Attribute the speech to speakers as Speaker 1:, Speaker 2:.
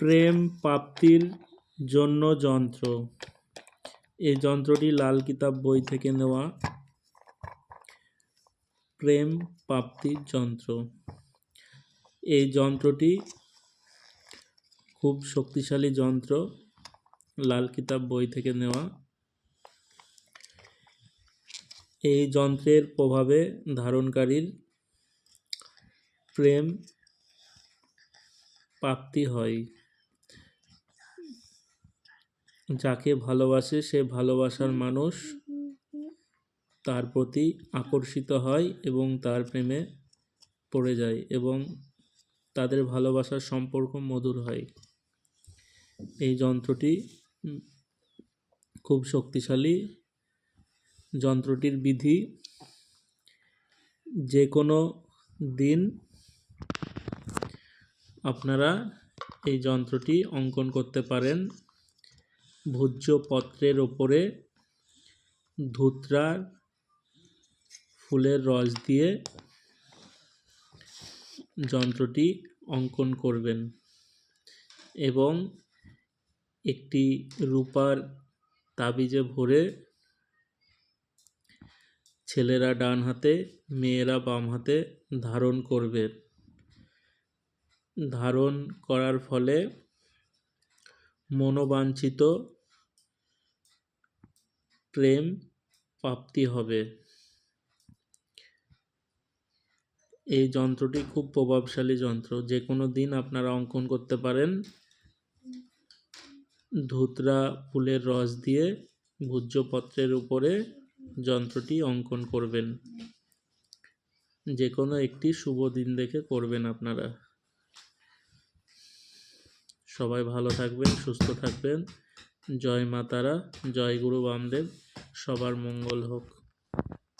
Speaker 1: প্রেম প্রাপ্তির জন্য যন্ত্র। এই যন্ত্রটি লাল কিতাব বই থেকে নেওয়া। প্রেম প্রাপ্তির যন্ত্র। এই যন্ত্রটি খুব শক্তিশালী যন্ত্র। লাল কিতাব বই থেকে নেওয়া। এই যন্ত্রের প্রভাবে ধারণকারীর প্রেম প্রাপ্তি হয়। যাকে ভালোবাসে সে ভালোবাসার মানুষ, তার প্রতি আকর্ষিত হয় এবং তার প্রেমে পড়ে যায় এবং তাদের ভালোবাসার সম্পর্ক মধুর হয়। এই যন্ত্রটি খুব শক্তিশালী। যন্ত্রটির বিধি যে কোনো দিন আপনারা এই যন্ত্রটি অঙ্কন করতে পারেন। ভোজ্য পত্রের ওপরে ধুতরার ফুলের রস দিয়ে যন্ত্রটি অঙ্কন করবেন এবং একটি রূপার তাবিজে ভরে ছেলেরা ডান হাতে, মেয়েরা বাম হাতে ধারণ করবে। ধারণ করার ফলে মনোবাঞ্ছিত প্রেম প্রাপ্তি হবে। এই যন্ত্রটি খুব প্রভাবশালী যন্ত্র। যে কোনো দিন আপনারা অঙ্কন করতে পারেন। ধুতরা ফুলের রস দিয়ে ভূজ্যপত্রের উপরে যন্ত্রটি অঙ্কন করবেন। যে কোনো একটি শুভ দিন দেখে করবেন আপনারা। সবাই ভালো থাকবেন সুস্থ থাকবেন। জয় মাতারা জয় গুরু বামদেব সবার মঙ্গল হোক।